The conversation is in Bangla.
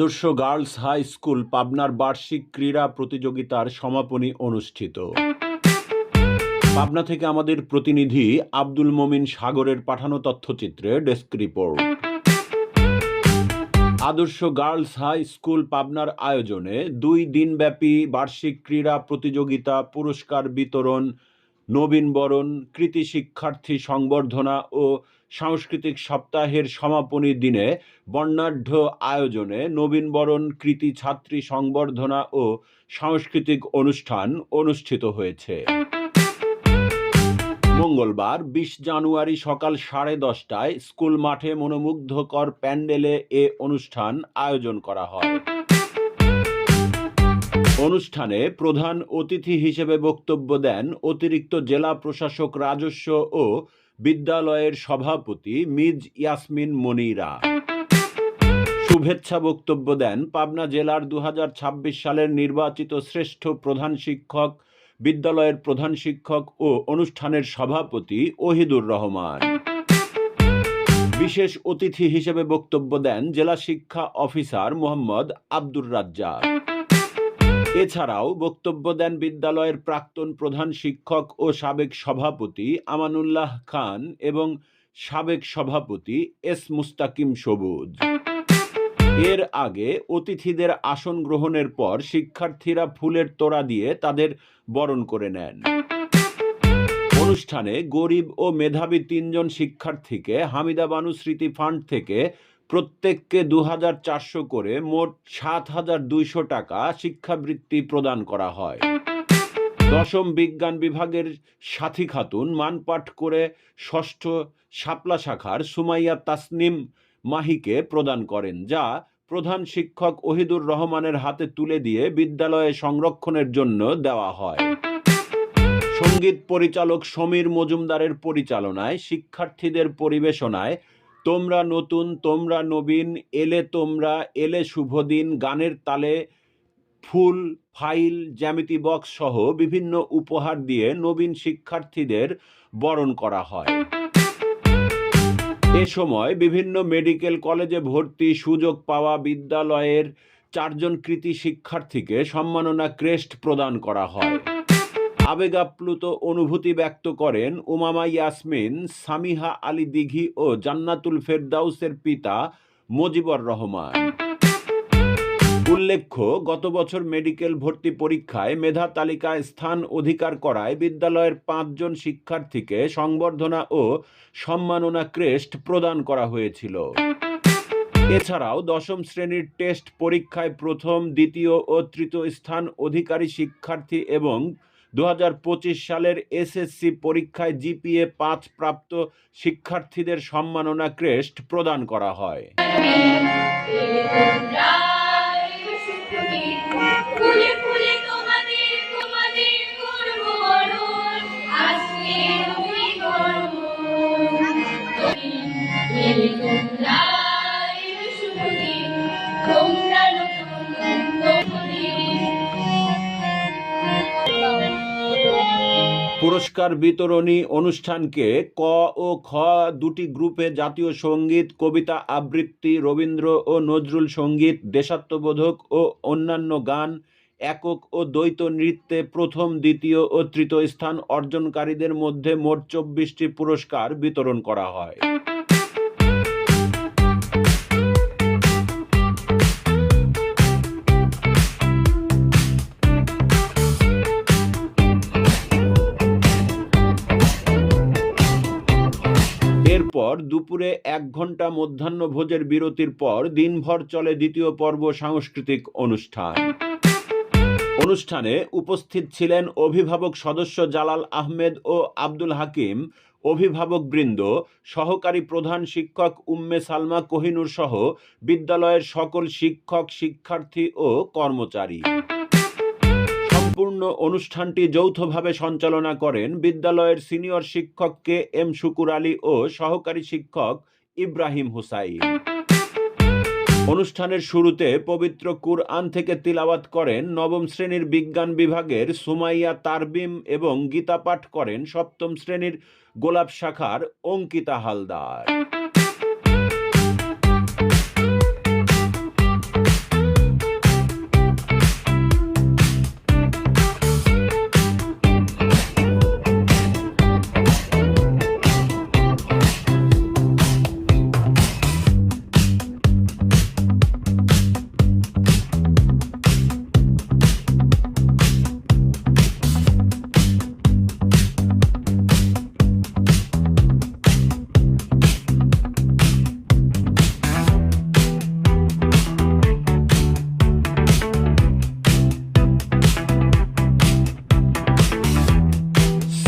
আদর্শ গার্লস হাই স্কুল পাবনার বার্ষিক ক্রীড়া প্রতিযোগিতার সমাপনী অনুষ্ঠিত। পাবনা থেকে আমাদের প্রতিনিধি আব্দুল মমিন সাগরের পাঠানো তথ্যচিত্রে desk report. Adarsha girls high school পাবনার আয়োজনে দুই দিনব্যাপী বার্ষিক ক্রীড়া প্রতিযোগিতা, পুরস্কার বিতরণ নবীনবরণ কৃতি শিক্ষার্থী সংবর্ধনা ও সাংস্কৃতিক সপ্তাহের সমাপনী দিনে বর্ণাঢ্য আয়োজনে নবীনবরণ কৃতি ছাত্রী সংবর্ধনা ও সাংস্কৃতিক অনুষ্ঠান অনুষ্ঠিত হয়েছে। মঙ্গলবার বিশ জানুয়ারি সকাল সাড়ে দশটায় স্কুল মাঠে মনোমুগ্ধকর প্যান্ডেলে এ অনুষ্ঠান আয়োজন করা হয়। অনুষ্ঠানে প্রধান অতিথি হিসেবে বক্তব্য দেন অতিরিক্ত জেলা প্রশাসক রাজস্ব ও বিদ্যালয়ের সভাপতি মিজ ইয়াসমিন মনিরা। শুভেচ্ছা বক্তব্য দেন পাবনা জেলার দু হাজার ছাব্বিশ সালের নির্বাচিত শ্রেষ্ঠ প্রধান শিক্ষক, বিদ্যালয়ের প্রধান শিক্ষক ও অনুষ্ঠানের সভাপতি ওহিদুর রহমান। বিশেষ অতিথি হিসেবে বক্তব্য দেন জেলা শিক্ষা অফিসার মোহাম্মদ আব্দুর রাজ্জাক। এছাড়াও বক্তব্য দেন বিদ্যালয়ের প্রাক্তন প্রধান শিক্ষক ও সাবেক সভাপতি আমানুল্লাহ খান এবং সাবেক সভাপতি এস মুস্তাকিম সবুজ। এর আগে অতিথিদের আসন গ্রহণের পর শিক্ষার্থীরা ফুলের তোড়া দিয়ে তাদের বরণ করে নেন। অনুষ্ঠানে গরিব ও মেধাবী তিনজন শিক্ষার্থীকে হামিদা বানু স্মৃতি ফান্ড থেকে প্রত্যেককে দু হাজার চারশো করে মোট সাত হাজার দুইশো টাকা শিক্ষাবৃত্তি প্রদান করা হয়। দশম বিজ্ঞান বিভাগের সাথী খাতুন মানপাঠ করে ষষ্ঠ শাপলা শাখার সুমাইয়া তাসনিম মাহিকে প্রদান করেন, যা প্রধান শিক্ষক ওহিদুর রহমানের হাতে তুলে দিয়ে বিদ্যালয়ে সংরক্ষণের জন্য দেওয়া হয়। সংগীত পরিচালক সমীর মজুমদারের পরিচালনায়, শিক্ষার্থীদের পরিবেশনায় তোমরা নতুন, তোমরা নবীন, এলে তোমরা, এলে শুভদিন, গানের তালে ফুল, ফাইল, জ্যামিতি বক্স সহ বিভিন্ন উপহার দিয়ে নবীন শিক্ষার্থীদের বরণ করা হয়। এ সময় বিভিন্ন মেডিকেল কলেজে ভর্তি সুযোগ পাওয়া বিদ্যালয়ের চারজন কৃতি শিক্ষার্থীকে সম্মাননা ক্রেস্ট প্রদান করা হয়। আবেগাপ্লুত অনুভূতি ব্যক্ত করেন উমামা ইয়াসমিন, সামিহা আলী দিঘি ও জান্নাতুল ফেরদাউসের পিতা মজিবর রহমান। উল্লেখ্য, গত বছর মেডিকেল ভর্তি পরীক্ষায় মেধা তালিকায় স্থান অধিকার করায় বিদ্যালয়ের পাঁচজন শিক্ষার্থীকে সংবর্ধনা ও সম্মাননা ক্রেস্ট প্রদান করা হয়েছিল। এছাড়াও দশম শ্রেণির টেস্ট পরীক্ষায় প্রথম, দ্বিতীয় ও তৃতীয় স্থান অধিকারী শিক্ষার্থী এবং দু হাজার পঁচিশ সালের এসএসসি পরীক্ষায় জিপিএ পাঁচ প্রাপ্ত শিক্ষার্থীদের সম্মাননা ক্রেস্ট প্রদান করা হয়। পুরস্কার বিতরণী অনুষ্ঠানকে ক ও খ দুটি গ্রুপে জাতীয় সংগীত, কবিতা আবৃত্তি, রবীন্দ্র ও নজরুল সংগীত, দেশাত্মবোধক ও অন্যান্য গান, একক ও দ্বৈত নৃত্যে প্রথম, দ্বিতীয় ও তৃতীয় স্থান অর্জনকারীদের মধ্যে মোট চব্বিশটি পুরস্কার বিতরণ করা হয়। এরপর দুপুরে এক ঘণ্টা মধ্যাহ্নভোজের বিরতির পর দিনভর চলে দ্বিতীয় পর্ব সাংস্কৃতিক অনুষ্ঠান। অনুষ্ঠানে উপস্থিত ছিলেন অভিভাবক সদস্য জালাল আহমেদ ও আব্দুল হাকিম, অভিভাবক বৃন্দ, সহকারী প্রধান শিক্ষক উম্মে সালমা কোহিনুর সহ বিদ্যালয়ের সকল শিক্ষক, শিক্ষার্থী ও কর্মচারী। সম্পূর্ণ অনুষ্ঠানটি যৌথভাবে সঞ্চালনা করেন বিদ্যালয়ের সিনিয়র শিক্ষক কে এম শুকুর আলী ও সহকারী শিক্ষক ইব্রাহিম হুসাইন। অনুষ্ঠানের শুরুতে পবিত্র কুরআন থেকে তিলাওয়াত করেন নবম শ্রেণির বিজ্ঞান বিভাগের সুমাইয়া তারবিম এবং গীতা পাঠ করেন সপ্তম শ্রেণির গোলাপ শাখার Ankita Haldar.